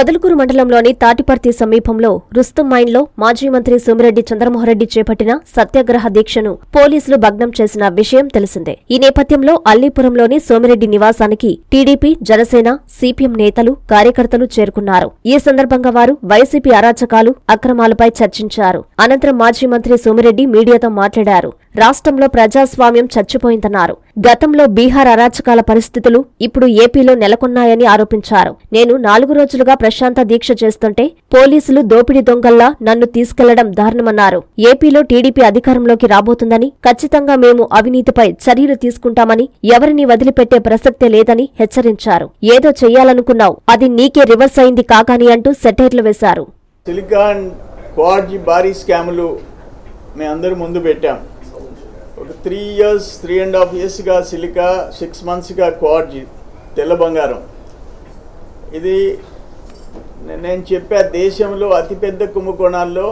పొదలకూరు మండలంలోని తాటిపర్తి సమీపంలో రుస్తుం మైన్లో మాజీ మంత్రి సోమిరెడ్డి చంద్రమోహన్రెడ్డి చేపట్టిన సత్యాగ్రహ దీక్షను పోలీసులు భగ్నం చేసిన విషయం తెలిసిందే. ఈ నేపథ్యంలో అల్లీపురంలోని సోమిరెడ్డి నివాసానికి టీడీపీ జనసేన సిపిఎం నేతలు కార్యకర్తలు చేరుకున్నారు. ఈ సందర్భంగా వారు వైసీపీ అరాచకాలు అక్రమాలపై చర్చించారు. అనంతరం మాజీ మంత్రి సోమిరెడ్డి మీడియాతో మాట్లాడారు. రాష్ట్రంలో ప్రజాస్వామ్యం చచ్చిపోయిందన్నారు. గతంలో బీహార్ అరాచకాల పరిస్థితులు ఇప్పుడు ఏపీలో నెలకొన్నాయని ఆరోపించారు. నేను నాలుగు రోజులుగా ప్రశాంత దీక్ష చేస్తుంటే పోలీసులు దోపిడీ దొంగల్లా నన్ను తీసుకెళ్ళడం దారుణమన్నారు. ఏపీలో టీడీపీ అధికారంలోకి రాబోతుందని ఖచ్చితంగా మేము అవినీతిపై చర్యలు తీసుకుంటామని ఎవరిని వదిలిపెట్టే ప్రసక్తే లేదని హెచ్చరించారు. ఏదో చెయ్యాలనుకున్నావు అది నీకే రివర్స్ అయింది కాకాని అంటూ సెటైర్లు వేశారు. సిలికాన్ భారీ స్కాములు మేము అందరూ ముందు పెట్టాం. ఒక three years three and half ఇయర్స్గా సిలికా సిక్స్ మంత్స్గా క్వాడ్జీ తెల్ల బంగారం. ఇది నేను చెప్పా దేశంలో అతిపెద్ద కుంభకోణాల్లో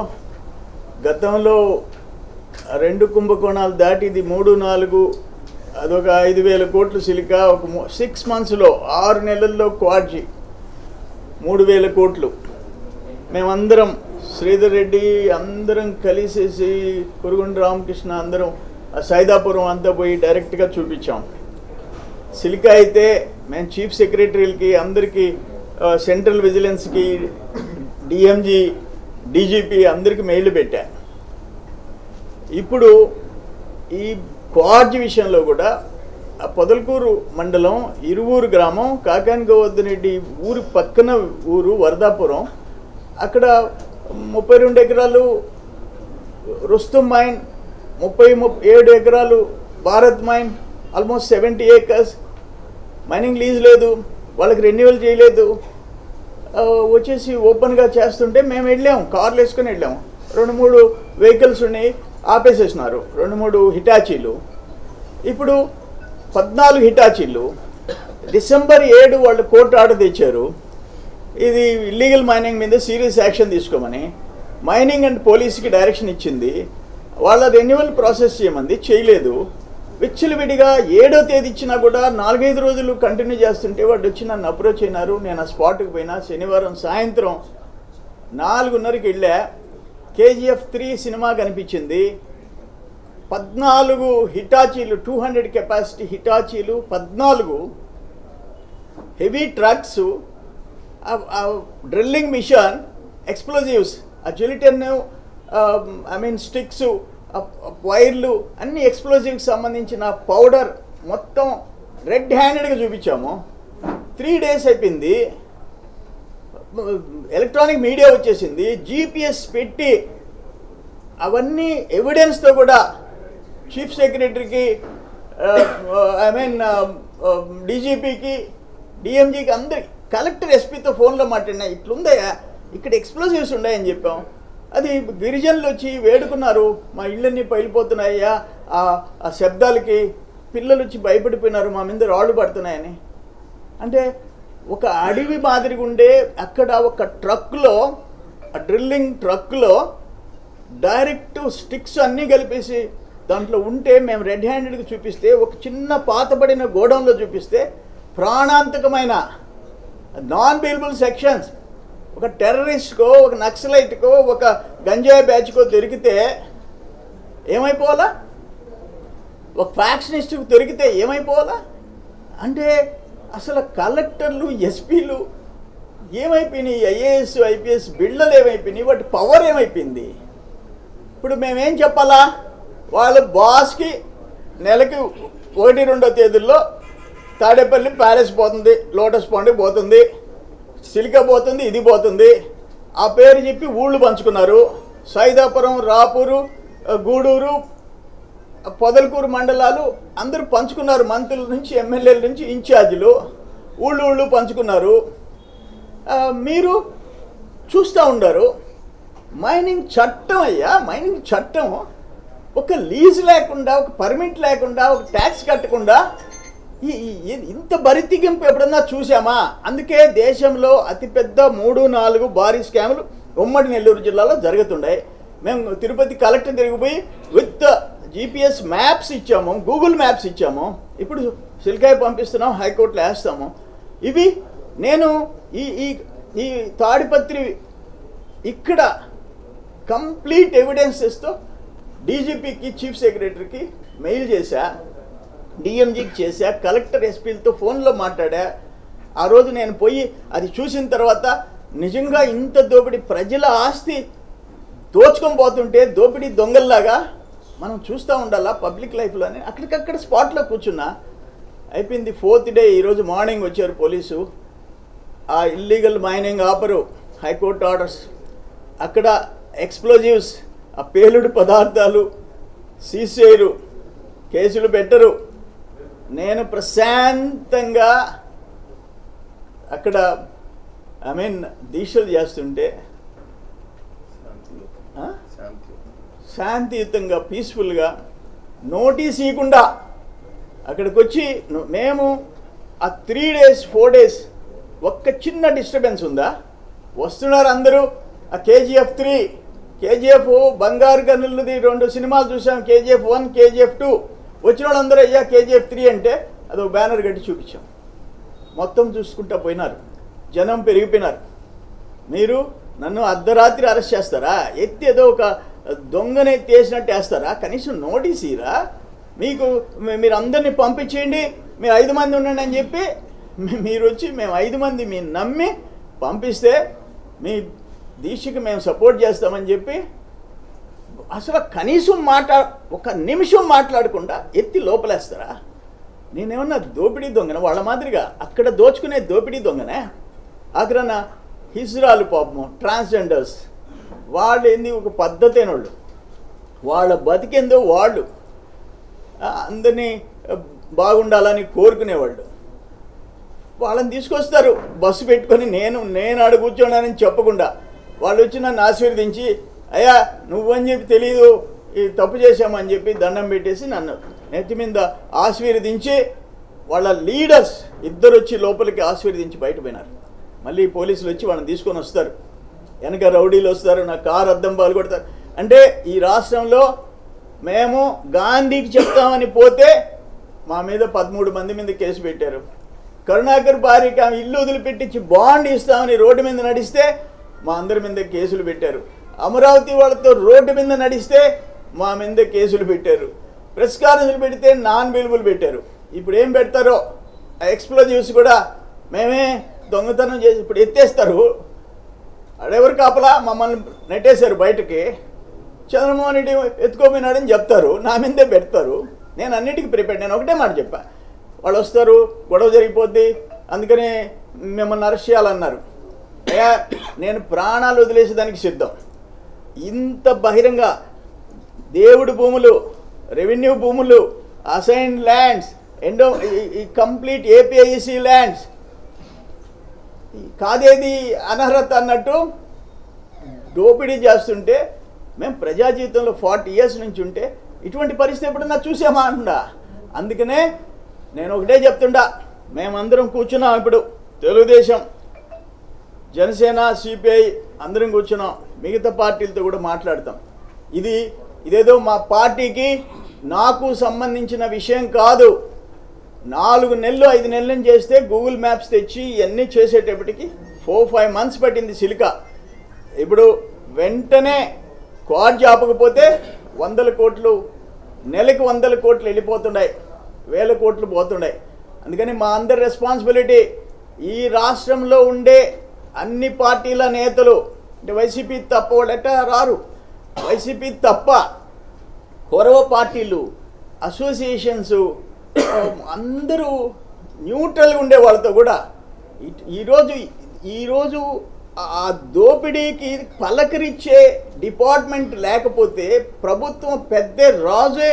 గతంలో రెండు కుంభకోణాలు దాటి ఇది మూడు నాలుగు అదొక ఐదు వేల కోట్లు సిలిక. ఒక సిక్స్ మంత్స్లో ఆరు నెలల్లో క్వాడ్జీ. మూడు వేల కోట్లు. మేమందరం శ్రీధర్ రెడ్డి అందరం కలిసేసి కురుగుండ రామకృష్ణ అందరం సైదాపురం అంతా పోయి డైరెక్ట్గా చూపించాం. సిలికా అయితే మేము చీఫ్ సెక్రటరీలకి అందరికీ సెంట్రల్ విజిలెన్స్కి డిఎంజీ డీజీపీ అందరికీ మెయిల్ పెట్టా. ఇప్పుడు ఈ క్వార్జ్ విషయంలో కూడా ఆ పొదలకూరు మండలం ఇరువూరు గ్రామం కాకానిగోవర్ధనరెడ్డి ఊరి పక్కన ఊరు వరదాపురం. అక్కడ ముప్పై రెండు ఎకరాలు రుస్తుం మైన్ ముప్పై ముప్పై ఏడు ఎకరాలు Bharat mine almost seventy acres. Mining lease లేదు. వాళ్ళకి రెన్యువల్ చేయలేదు. వచ్చేసి ఓపెన్గా చేస్తుంటే మేము వెళ్ళాము కార్లు వేసుకొని వెళ్ళాము రెండు మూడు వెహికల్స్ ఉన్నాయి ఆపేసేసినారు. రెండు మూడు హిటాచీలు. ఇప్పుడు పద్నాలుగు హిటాచీలు. డిసెంబర్ ఏడు వాళ్ళు కోర్టు ఆర్డర్ తెచ్చారు. ఇది ఇల్లీగల్ మైనింగ్ మీద సీరియస్ యాక్షన్ తీసుకోమని. మైనింగ్ అండ్ పోలీస్కి డైరెక్షన్ ఇచ్చింది. వాళ్ళ రెన్యువల్ ప్రాసెస్ చేయమంది. చేయలేదు. విడిగా ఏడో తేదీ ఇచ్చినా కూడా నాలుగైదు రోజులు కంటిన్యూ చేస్తుంటే వాడు వచ్చి నన్ను అప్రోచ్ అయినారు. నేను ఆ స్పాట్కి పోయినా. శనివారం సాయంత్రం నాలుగున్నరకి వెళ్ళా. కేజీఎఫ్ త్రీ సినిమా కనిపించింది. పద్నాలుగు హిటాచీలు టూ హండ్రెడ్ కెపాసిటీ హిటాచీలు పద్నాలుగు heavy trucks drilling machine explosives ఆ జిలిటన్ ఐ మీన్ స్టిక్స్ వైర్లు అన్ని ఎక్స్ప్లోజివ్కి సంబంధించిన పౌడర్ మొత్తం రెడ్ హ్యాండెడ్గా చూపించాము. త్రీ డేస్ అయిపోయింది. ఎలక్ట్రానిక్ మీడియా వచ్చేసింది. జీపీఎస్ పెట్టి అవన్నీ ఎవిడెన్స్తో కూడా చీఫ్ సెక్రటరీకి ఐ మీన్ డీజీపీకి డిఎంజీకి అందరికి కలెక్టర్ ఎస్పీతో ఫోన్లో మాట్లాడినా ఇట్లుందయ్యా ఇక్కడ ఎక్స్ప్లోజివ్స్ ఉన్నాయని చెప్పాం. అది గిరిజనులు వచ్చి వేడుకున్నారు మా ఇళ్ళన్నీ పైలిపోతున్నాయ్యా ఆ ఆ శబ్దాలకి పిల్లలు వచ్చి భయపడిపోయినారు మా మీద రాళ్ళు పడుతున్నాయని. అంటే ఒక అడవి మాదిరిగా ఉండే అక్కడ ఒక ట్రక్లో ఆ డ్రిల్లింగ్ ట్రక్లో డైరెక్ట్ స్టిక్స్ అన్నీ కలిపేసి దాంట్లో ఉంటే మేము రెడ్ హ్యాండెడ్కి చూపిస్తే ఒక చిన్న పాతబడిన గోడౌన్లో చూపిస్తే ప్రాణాంతకమైన నాన్ బెయిలబుల్ సెక్షన్స్ ఒక టెర్రరిస్ట్కో ఒక నక్సలైట్కో ఒక గంజాయి బ్యాచ్కో దొరికితే ఏమైపోవాలా? ఒక ఫ్యాక్షనిస్ట్కి దొరికితే ఏమైపోవాలా? అంటే అసలు కలెక్టర్లు ఎస్పీలు ఏమైపోయినాయి? ఐఏఎస్ ఐపీఎస్ బిళ్ళలు ఏమైపోయినాయి? వాటి పవర్ ఏమైపోయింది? ఇప్పుడు మేమేం చెప్పాలా? వాళ్ళ బాస్కి నెలకి ఒకటి రెండో తేదీల్లో తాడేపల్లి ప్యాలెస్ పోతుంది లోటస్ పాండ్కి పోతుంది. సిలికా పోతుంది ఇది పోతుంది. ఆ పేరు చెప్పి ఊళ్ళు పంచుకున్నారు. సైదాపురం రాపూరు గూడూరు పొదలకూరు మండలాలు అందరూ పంచుకున్నారు. మంత్రుల నుంచి ఎమ్మెల్యేల నుంచి ఇన్ఛార్జీలు. ఊళ్ళు ఊళ్ళు పంచుకున్నారు. మీరు చూస్తూ ఉండారు. మైనింగ్ చట్టం అయ్యా మైనింగ్ చట్టం. ఒక లీజ్ లేకుండా ఒక పర్మిట్ లేకుండా ఒక ట్యాక్స్ కట్టకుండా ఇంత బరితిగింపు ఎప్పుడన్నా చూసామా అందుకే దేశంలో అతిపెద్ద మూడు నాలుగు భారీ స్కాములు ఉమ్మడి నెల్లూరు జిల్లాలో జరుగుతుండే. మేము తిరుపతి కలెక్టర్ తిరిగిపోయి విత్ జీపీఎస్ మ్యాప్స్ ఇచ్చాము గూగుల్ మ్యాప్స్ ఇచ్చాము. ఇప్పుడు సిల్కాయ పంపిస్తున్నాం హైకోర్టులో వేస్తాము. ఇవి నేను ఈ ఈ ఈ తాడిపత్రి ఇక్కడ కంప్లీట్ ఎవిడెన్సెస్తో డీజీపీకి చీఫ్ సెక్రటరీకి మెయిల్ చేశా. డిఎంజీకి చేశా కలెక్టర్ ఎస్పీలతో ఫోన్లో మాట్లాడా. ఆ రోజు నేను పోయి అది చూసిన తర్వాత నిజంగా ఇంత దోపిడీ ప్రజల ఆస్తి దోచుకొని పోతుంటే దోపిడీ దొంగల్లాగా మనం చూస్తూ ఉండాలా పబ్లిక్ లైఫ్లోనే అక్కడికక్కడ స్పాట్లో కూర్చున్నా. అయిపోయింది ఫోర్త్ డే ఈరోజు మార్నింగ్ వచ్చారు పోలీసు. ఆ ఇల్లీగల్ మైనింగ్ ఆపరు హైకోర్టు ఆర్డర్స్. అక్కడ ఎక్స్ప్లోజివ్స్ ఆ పేలుడు పదార్థాలు సీజ్ చేయరు కేసులు పెట్టరు. నేను ప్రశాంతంగా అక్కడ ఐ మీన్ దీక్షలు చేస్తుంటే? శాంతియుతంగా పీస్ఫుల్గా నోటీస్ ఇవ్వకుండా అక్కడికి వచ్చి మేము ఆ త్రీ డేస్ ఫోర్ డేస్ ఒక్క చిన్న డిస్టర్బెన్స్ ఉందా? వస్తున్నారు అందరూ. ఆ కేజీఎఫ్ త్రీ కేజీఎఫ్ బంగారు గనులది రెండు సినిమాలు చూసాం. కేజీఎఫ్ వన్ కేజీఎఫ్ టూ వచ్చిన వాళ్ళందరూ అయ్యా కేజీఎఫ్ త్రీ అంటే అదో బ్యానర్ కట్టి చూపించాం. మొత్తం చూసుకుంటా పోయినారు. జనం పెరిగిపోయినారు. మీరు నన్ను అర్ధరాత్రి అరెస్ట్ చేస్తారా? ఎత్తి ఏదో ఒక దొంగని తీసినట్టు వేస్తారా? కనీసం నోటీస్ ఇరా మీకు మీరు అందరినీ పంపించేయండి. మీరు ఐదు మంది ఉండండి అని చెప్పి మీరు వచ్చి మేము ఐదు మంది మీరు నమ్మి పంపిస్తే మీ దీక్షకి మేము సపోర్ట్ చేస్తామని చెప్పి అసలు కనీసం మాట ఒక నిమిషం మాట్లాడకుండా ఎత్తి లోపలేస్తారా? నేనేమన్నా దోపిడీ దొంగన? వాళ్ళ మాదిరిగా అక్కడ దోచుకునే దోపిడీ దొంగనే? అగ్రన హిజ్రాలు పాపము ట్రాన్స్జెండర్స్ వాళ్ళు ఏంది? ఒక పద్ధతి వాళ్ళు వాళ్ళ బతికేందో వాళ్ళు. అందరినీ బాగుండాలని కోరుకునేవాళ్ళు. వాళ్ళని తీసుకొస్తారు. బస్సు పెట్టుకొని నేను నేను ఆడ కూర్చోడానని చెప్పకుండా. వాళ్ళు వచ్చి నన్ను ఆశీర్వదించి అయ్యా నువ్వని చెప్పి తెలియదు ఈ తప్పు చేశామని చెప్పి దండం పెట్టేసి నన్ను నెత్తి మీద ఆశీర్వదించి వాళ్ళ లీడర్స్ ఇద్దరు వచ్చి లోపలికి ఆశీర్వదించి బయటపోయినారు మళ్ళీ పోలీసులు వచ్చి వాళ్ళని తీసుకొని వస్తారు. వెనక రౌడీలు వస్తారు నా కారు అద్దం పాలు కొడతారు. అంటే ఈ రాష్ట్రంలో మేము గాంధీకి చెప్తామని పోతే మా మీద పదమూడు మంది మీద కేసు పెట్టారు. కరుణాకర్ భార్యకి ఆమె ఇల్లు వదిలిపెట్టించి బాండ్ ఇస్తామని రోడ్డు మీద నడిస్తే మా అందరి మీద కేసులు పెట్టారు. అమరావతి వాళ్ళతో రోడ్డు మీద నడిస్తే మా మీద కేసులు పెట్టారు. ప్రెస్ కాన్ఫరెన్స్ పెడితే నాన్ బిలుబులు పెట్టారు. ఇప్పుడు ఏం పెడతారో ఎక్స్ప్లోజివ్స్ కూడా మేమే దొంగతనం చేసి ఇప్పుడు ఎత్తేస్తారు. అడెవరు కాపలా? మమ్మల్ని నెట్టేశారు బయటకి. చంద్రమోహన్ రెడ్డి ఎత్తుకోపోయినాడని చెప్తారు. నా మీదే పెడతారు. నేను అన్నిటికీ ప్రిపేర్. నేను ఒకటే మాట చెప్పా. వాళ్ళు వస్తారు గొడవ జరిగిపోద్ది. అందుకని మిమ్మల్ని అరెస్ట్ చేయాలన్నారు. అయ్యా నేను ప్రాణాలు వదిలేసేదానికి సిద్ధం. ఇంత బహిరంగ దేవుడి భూములు రెవెన్యూ భూములు అసైన్ ల్యాండ్స్ ఎండో ఈ కంప్లీట్ ఏపీఐసి ల్యాండ్స్ కాదేది అనర్హత అన్నట్టు దోపిడీ చేస్తుంటే మేము ప్రజా జీవితంలో ఫార్టీ ఇయర్స్ నుంచి ఉంటే ఇటువంటి పరిస్థితి ఎప్పుడన్నా చూసామా అంటుండా అందుకనే నేను ఒకటే చెప్తుండా మేమందరం కూర్చున్నాం ఇప్పుడు. తెలుగుదేశం జనసేన సిపిఐ అందరం కూర్చున్నాం. మిగతా పార్టీలతో కూడా మాట్లాడతాం. ఇది ఇదేదో మా పార్టీకి నాకు సంబంధించిన విషయం కాదు. నాలుగు నెలలు ఐదు నెలలను చేస్తే గూగుల్ మ్యాప్స్ తెచ్చి ఇవన్నీ చేసేటప్పటికి ఫోర్ ఫైవ్ మంత్స్ పట్టింది సిలిక. ఇప్పుడు వెంటనే క్వాడ్ చాపకపోతే వందల కోట్లు నెలకు వందల కోట్లు వెళ్ళిపోతున్నాయి. వేల కోట్లు పోతున్నాయి. అందుకని మా అందరి రెస్పాన్సిబిలిటీ ఈ రాష్ట్రంలో ఉండే అన్ని పార్టీల నేతలు అంటే వైసీపీ తప్ప వాళ్ళు రారు. వైసీపీ తప్ప కౌరవ పార్టీలు అసోసియేషన్స్ అందరూ న్యూట్రల్గా ఉండే వాళ్ళతో కూడా ఇట్- ఈరోజు ఈరోజు ఆ దోపిడీకి పలకరించే డిపార్ట్మెంట్ లేకపోతే ప్రభుత్వం పెద్ద రాజే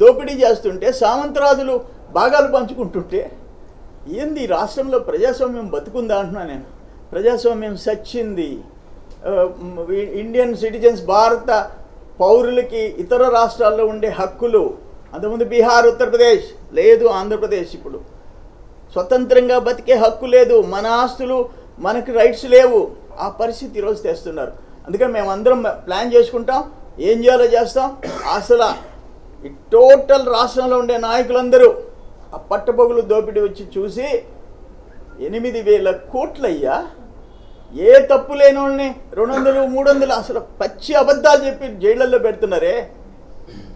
దోపిడీ చేస్తుంటే సామంతరాజులు భాగాలు పంచుకుంటుంటే ఏంది రాష్ట్రంలో ప్రజాస్వామ్యం బతుకుందా అంటున్నా నేను. ప్రజాస్వామ్యం సచ్చింది. ఇండియన్ సిటిజన్స్ భారత పౌరులకి ఇతర రాష్ట్రాల్లో ఉండే హక్కులు అంతకుముందు బీహార్ ఉత్తరప్రదేశ్ లేదు ఆంధ్రప్రదేశ్ ఇప్పుడు. స్వతంత్రంగా బతికే హక్కు లేదు మన ఆస్తులు మనకి రైట్స్ లేవు. ఆ పరిస్థితి ఈరోజు తెస్తున్నారు. అందుకని మేమందరం ప్లాన్ చేసుకుంటాం ఏం చేయాలో చేస్తాం. అసలు ఈ టోటల్ రాష్ట్రంలో ఉండే నాయకులందరూ ఆ పట్టపగులు దోపిడీ వచ్చి చూసి ఎనిమిది వేల కోట్లయ్యా. ఏ తప్పు లేని వాళ్ళని రెండు వందలు మూడు వందలు అసలు పచ్చి అబద్ధాలు చెప్పి జైళ్ళల్లో పెడుతున్నారే?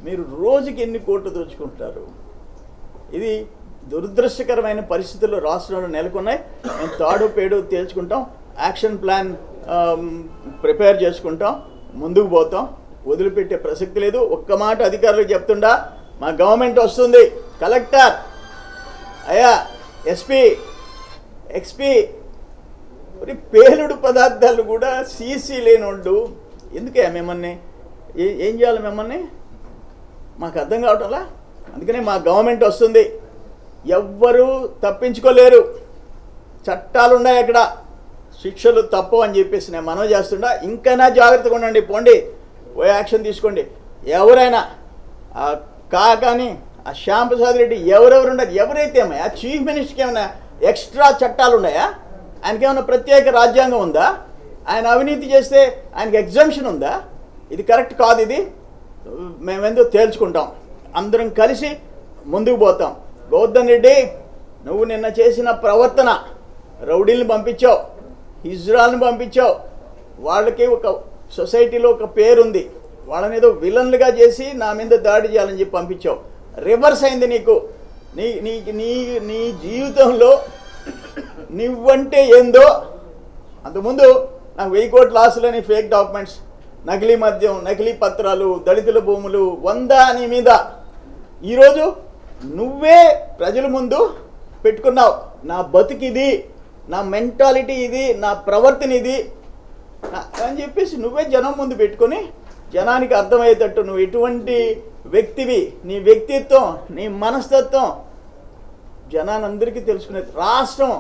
మీరు రోజుకి ఎన్ని కోట్లు దోచుకుంటారు ఇది దురదృష్టకరమైన పరిస్థితులు రాష్ట్రంలో నెలకొన్నాయి. మేము తాడు పేడు తేల్చుకుంటాం. యాక్షన్ ప్లాన్ ప్రిపేర్ చేసుకుంటాం. ముందుకు పోతాం. వదిలిపెట్టే ప్రసక్తి లేదు. ఒక్క మాట అధికారులకు చెప్తుండా మా గవర్నమెంట్ వస్తుంది. కలెక్టర్ అయ్యా ఎస్పీ ఎక్స్పీ మరి పేలుడు పదార్థాలు కూడా సీసీ లేనోళ్ళు ఎందుకే మిమ్మల్ని? ఏ- ఏం చేయాలి మిమ్మల్ని? మాకు అర్థం కావటంలా? అందుకనే మా గవర్నమెంట్ వస్తుంది. ఎవ్వరూ తప్పించుకోలేరు. చట్టాలు ఉన్నాయి అక్కడ. శిక్షలు తప్పు అని చెప్పేసి నేను మనం చేస్తుండా. ఇంకైనా జాగ్రత్తగా ఉండండి. పోండి. ఓ యాక్షన్ తీసుకోండి. ఎవరైనా ఆ కా కానీ ఆ శ్యామ్ ప్రసాద్ రెడ్డి ఎవరెవరు ఉండదు ఎవరైతే ఏమయ్యా? చీఫ్ మినిస్టర్కి ఏమైనా ఎక్స్ట్రా చట్టాలు ఉన్నాయా? ఆయనకి ఏమైనా ప్రత్యేక రాజ్యాంగం ఉందా? ఆయన అవినీతి చేస్తే ఆయనకి ఎగ్జామ్షన్ ఉందా? ఇది కరెక్ట్ కాదు ఇది. మేమెందుకు తేల్చుకుంటాం. అందరం కలిసి ముందుకు పోతాం. గౌతమ్ రెడ్డి నువ్వు నిన్న చేసిన ప్రవర్తన రౌడీల్ని పంపించావు హిజ్రాల్ని పంపించావు. వాళ్ళకి ఒక సొసైటీలో ఒక పేరుంది. వాళ్ళని ఏదో విలన్లుగా చేసి నా మీద దాడి చేయాలని చెప్పి పంపించావు. రివర్స్ అయింది నీకు. నీ నీ నీ నీ జీవితంలో నువ్వంటే ఏందో? అంతకుముందు నాకు వెయ్యి కోట్ల ఆశలని ఫేక్ డాక్యుమెంట్స్ నకిలీ మద్యం నకిలీ పత్రాలు దళితుల భూములు వంద నీ మీద. ఈరోజు నువ్వే ప్రజల ముందు పెట్టుకున్నావు. నా బతికిది నా మెంటాలిటీ ఇది నా ప్రవర్తన ఇది. అని చెప్పేసి నువ్వే జనం ముందు పెట్టుకొని జనానికి అర్థమయ్యేటట్టు నువ్వు ఎటువంటి వ్యక్తివి నీ వ్యక్తిత్వం నీ మనస్తత్వం జనానందరికీ తెలుసుకునేది. రాష్ట్రం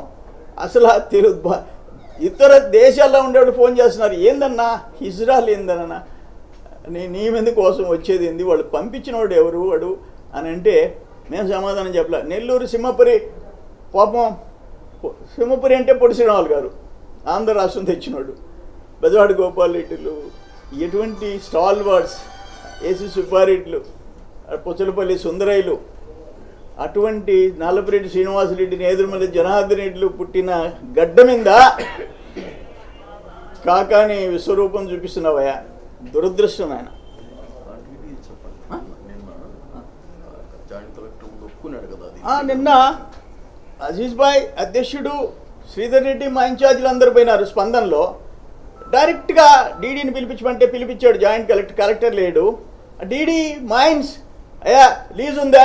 అసలు ఆ తెలు ఇతర దేశాల్లో ఉండేవాళ్ళు ఫోన్ చేస్తున్నారు. ఏందన్నా? ఇజ్రాయల్ ఏందన్నా? నీ నీ మీద కోసం వచ్చేది ఏంది? వాళ్ళు పంపించిన వాడు ఎవరు? వాడు అని అంటే నేను సమాధానం చెప్పలే. నెల్లూరు సింహపురి పాపం సింహపురి అంటే పొడి శ్రీరాములు గారు. ఆంధ్ర రాష్ట్రం తెచ్చినోడు. బెజవాడ గోపాలరెడ్డిలు ఎటువంటి స్టాల్ వార్డ్స్ ఏసీ సుబ్బారెడ్లు పుచ్చలపల్లి సుందరయ్యలు అటువంటి నల్లపురెడ్డి శ్రీనివాసరెడ్డి నేదురుమల్లి జనార్దన్ రెడ్డిలు పుట్టిన గడ్డ మీద కాకాని విశ్వరూపం చూపిస్తున్నావయ్యా. దురదృష్టం ఆయన నిన్న అజీజ్ బాయ్ అధ్యక్షుడు శ్రీధర్ రెడ్డి మా ఇన్ఛార్జీలు అందరూ పోయినారు స్పందనలో. డైరెక్ట్గా డీడీని పిలిపించమంటే పిలిపించాడు జాయింట్ కలెక్టర్ కలెక్టర్ లేడు. డీడీ మైన్స్ అయ్యా లీజ్ ఉందా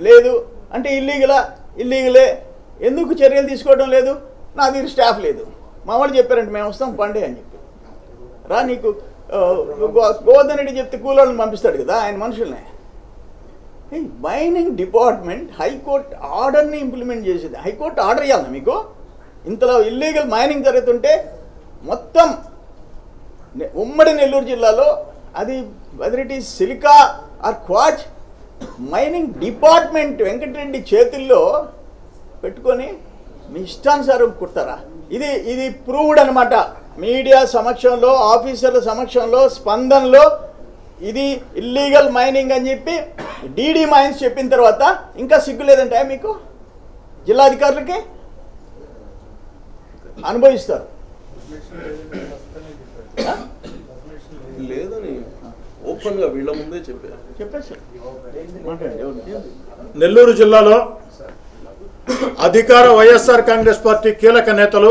లేదు. అంటే ఇల్లీగలా ఇల్లీగలే ఎందుకు చర్యలు తీసుకోవడం లేదు? నా దగ్గర స్టాఫ్ లేదు. మా వాళ్ళు చెప్పారంటే మేము వస్తాం పండే అని చెప్పి. రా నీకు గో- గోవర్ధన్ రెడ్డి చెప్తే కూలోళ్ళని పంపిస్తాడు కదా ఆయన మనుషుల్ని. మైనింగ్ డిపార్ట్మెంట్ హైకోర్టు ఆర్డర్ని ఇంప్లిమెంట్ చేసేది. హైకోర్టు ఆర్డర్ ఇవ్వాలి మీకు? ఇంతలో ఇల్లీగల్ మైనింగ్ జరుగుతుంటే మొత్తం ఉమ్మడి నెల్లూరు జిల్లాలో అది whether it is silica or quartz mining department Venkatareddy చేతుల్లో పెట్టుకొని మీ ఇష్టానుసారం కుడతారా? ఇది ఇది ప్రూవ్డ్ అనమాట మీడియా సమక్షంలో ఆఫీసర్ల సమక్షంలో స్పందనలో ఇది ఇల్లీగల్ మైనింగ్ అని చెప్పి డీడీ మైన్స్ చెప్పిన తర్వాత ఇంకా సిగ్గు లేదంటే మీకు? జిల్లాధికారులకి అనుభవిస్తారు? లేదని ఓపెన్గా వీళ్ళ ముందే చెప్పారు. చెప్పేసి? నెల్లూరు జిల్లాలో అధికార వైఎస్ఆర్ కాంగ్రెస్ పార్టీ కీలక నేతలు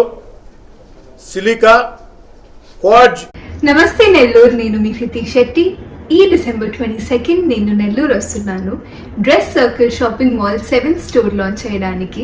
సిలికా క్వాడ్జ్ నమస్తే నెల్లూరు నేను మీ హృతిక్ శెట్టి. ఈ డిసెంబర్ ట్వంటీ సెకండ్ నేను నెల్లూరు వస్తున్నాను. Dress circle shopping mall seventh store launch చేయడానికి.